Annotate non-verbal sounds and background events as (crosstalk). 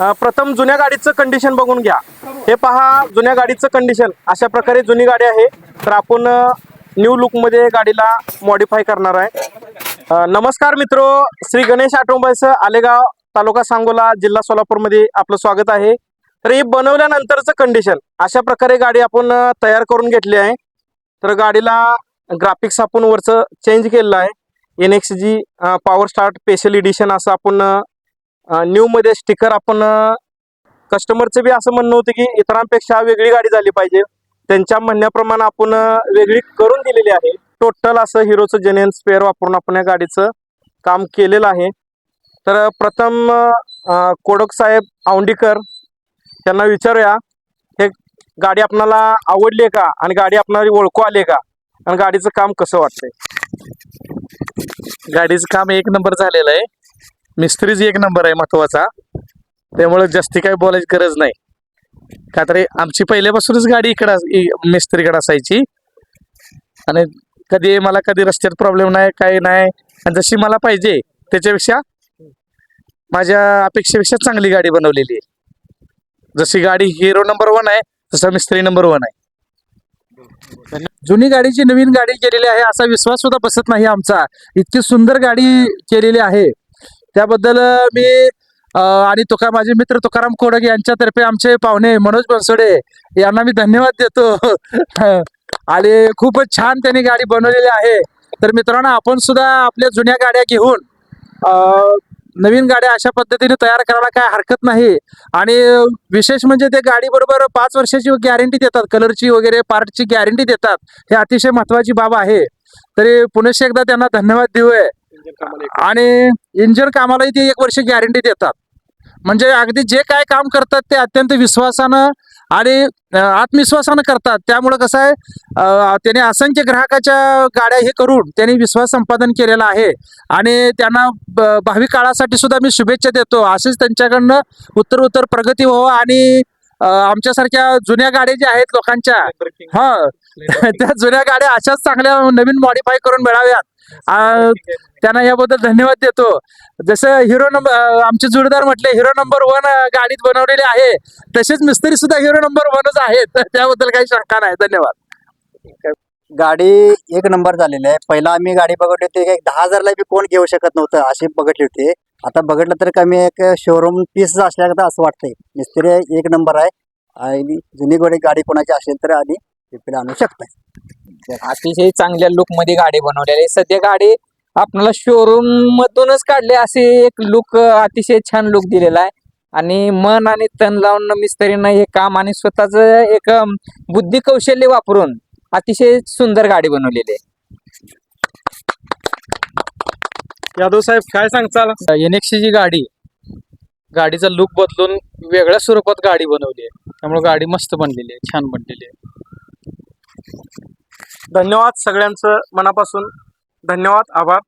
प्रथम जुन्या गाडीचं कंडिशन बघून घ्या. हे पहा जुन्या गाडीचं कंडिशन अशा प्रकारे जुनी गाडी आहे. तर आपण न्यू लुकमध्ये गाडीला मॉडिफाय करणार आहे. नमस्कार मित्र श्री गणेश ऑटोमोबाईल्स आलेगाव तालुका सांगोला जिल्हा सोलापूरमध्ये आपलं स्वागत आहे. तर ही बनवल्यानंतरचं कंडिशन अशा प्रकारे गाडी आपण तयार करून घेतली आहे. तर गाडीला ग्राफिक्स आपण वरचं चेंज केलेलं आहे. N X G power start special edition असं आपण न्यू मध्ये स्टिकर आपण कस्टमरचं बी असं म्हणणं होतं की इतरांपेक्षा वेगळी गाडी झाली पाहिजे. त्यांच्या म्हणण्याप्रमाणे आपण वेगळी करून दिलेली आहे. टोटल असं हिरोचं जेन्युन स्पेअर वापरून आपण या गाडीचं काम केलेलं आहे. तर प्रथम कोडक साहेब औंडीकर त्यांना विचारूया हे गाडी आपणाला आवडली आहे का? आणि गाडी आपणाला ओळखू आली आहे का? आणि गाडीचं काम कसं वाटतंय? गाडीचं काम एक नंबर झालेलं आहे. मिस्त्रीच एक नंबर आहे महत्त्वाचा. त्यामुळे जास्ती काही बोलायची गरज नाही. का तरी आमची पहिल्यापासूनच गाडी इकडं मिस्त्रीकडे असायची. आणि कधी मला कधी रस्त्यात प्रॉब्लेम नाही काही नाही. आणि जशी मला पाहिजे त्याच्यापेक्षा माझ्या अपेक्षेपेक्षा चांगली गाडी बनवलेली आहे. जशी गाडी हिरो नंबर वन आहे तसा मिस्त्री नंबर वन आहे. जुनी गाडीची नवीन गाडी केलेली आहे असा विश्वास सुद्धा बसत नाही आमचा. इतकी सुंदर गाडी केलेली आहे. त्याबद्दल मी आणि तुका माझे मित्र तुकाराम कोडक यांच्यातर्फे आमचे पाहुणे मनोज बनसोडे यांना मी धन्यवाद देतो. (laughs) आणि खूपच छान त्यांनी गाडी बनवलेली आहे. तर मित्रांनो आपण सुद्धा आपल्या जुन्या गाड्या घेऊन नवीन गाड्या अशा पद्धतीने तयार करायला काय हरकत नाही. आणि विशेष म्हणजे ते गाडी बरोबर पाच वर्षाची गॅरंटी देतात. कलरची वगैरे पार्टची गॅरंटी देतात. हे अतिशय महत्वाची बाब आहे. तरी पुनश्च एकदा त्यांना धन्यवाद देऊय. आणि इंजिन कामालाही ते एक वर्ष गॅरंटी देतात. म्हणजे अगदी जे काय काम करतात ते अत्यंत विश्वासानं आणि आत्मविश्वासानं करतात. त्यामुळं कसं आहे त्याने असंख्य ग्राहकाच्या गाड्या हे करून त्यांनी विश्वास संपादन केलेला आहे. आणि त्यांना ब- भावी काळासाठी सुद्धा मी शुभेच्छा देतो. असेच त्यांच्याकडनं उत्तर उत्तर प्रगती व्हावं आणि आमच्यासारख्या जुन्या गाड्या ज्या आहेत लोकांच्या हा (laughs) त्या जुन्या गाड्या अशाच चांगल्या नवीन मॉडीफाय करून मिळाव्यात. त्यांना याबद्दल धन्यवाद देतो. जसं हिरो नंबर आमचे जोडीदार म्हटले हिरो नंबर वन गाडीत बनवलेले आहे. तसेच मिस्त्री सुद्धा हिरो नंबर वनच आहेत. (laughs) त्याबद्दल काही शंका नाही. धन्यवाद. गाडी एक नंबर झालेली आहे. पहिला आम्ही गाडी बघितली होती. एक दहा हजारला बी कोण घेऊ शकत नव्हतं अशी बघितली होती. आता बघितलं तर कमी एक शोरूम पीस असल्याचं असं वाटतंय. मिस्त्री एक नंबर आहे. आणि जुनी गोडी गाडी कोणाची असेल तर आधी रिपेअर आणू शकताय. अतिशय चांगल्या लुकमध्ये गाडी बनवलेली सध्या गाडी आपल्याला शोरूम मधूनच काढले असे एक लुक अतिशय छान लुक दिलेला आहे. आणि मन आणि तन लावून मिस्त्रीनं हे काम आणि स्वतःच एक बुद्धी कौशल्य वापरून अतिशय सुंदर गाडी बनवलेली आहे. यादव साहेब काय सांगचाल एनएक्सची गाडी गाडीचा लुक बदलून वेगळ्या स्वरूपात गाडी बनवली आहे. त्यामुळे गाडी मस्त बनलेली आहे छान बनलेली आहे. धन्यवाद सगळ्यांचं मनापासून. धन्यवाद आभार.